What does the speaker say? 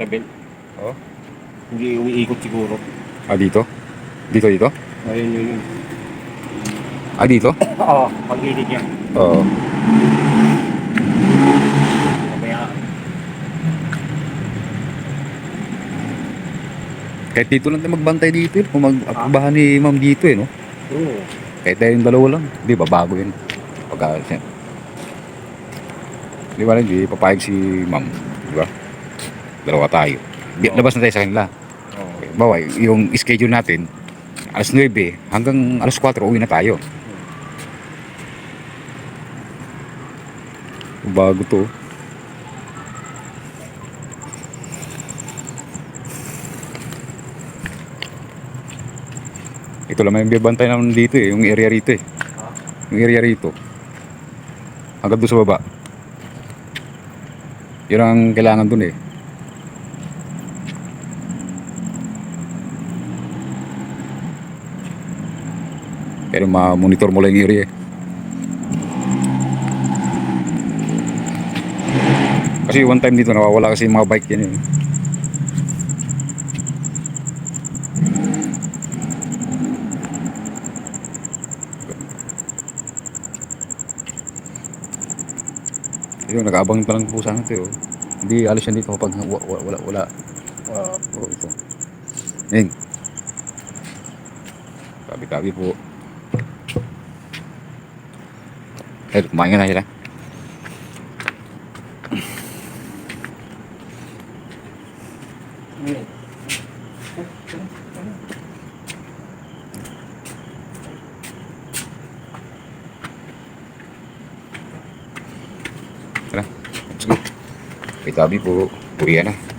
Sa belt. Oh. Hindi umiikot siguro. Ah, dito? Dito, dito? Ayun yun yun. Ah, dito? Oo, pag-ilig niya. Oo. Kaya, Kahit dito lang tayo magbantay dito eh. Kung mag-akbahan ni ma'am dito eh, no? oo. Kahit tayo yung dalawa lang. Di ba, bago yun. Pag siya. Di ba, hindi papayag si ma'am. Di ba? Dalawa tayo. Oo. labas na tayo sa kanila. Oo. Bawa, yung schedule natin, alas 9 hanggang alas 4 uwi na tayo. Bago to. Ito lang yung bibantay naman dito eh, yung area rito eh. Yung area rito. Hanggang doon sa baba. Yun ang kailangan dun eh. Pero ma-monitor mo lang yung area eh. Kasi one time dito nawawala kasi yung mga bike yan eh. Ayun, nag-aabang pa lang po sana ito. Oh. Hindi alis yan dito kapag wa- wa- wala, wala. Oo. Oh, ito. Ning. Tabi-tabi po. Eh, kumain ka na sila. Tara, let's go. Tabi-tabi po. Uwi na.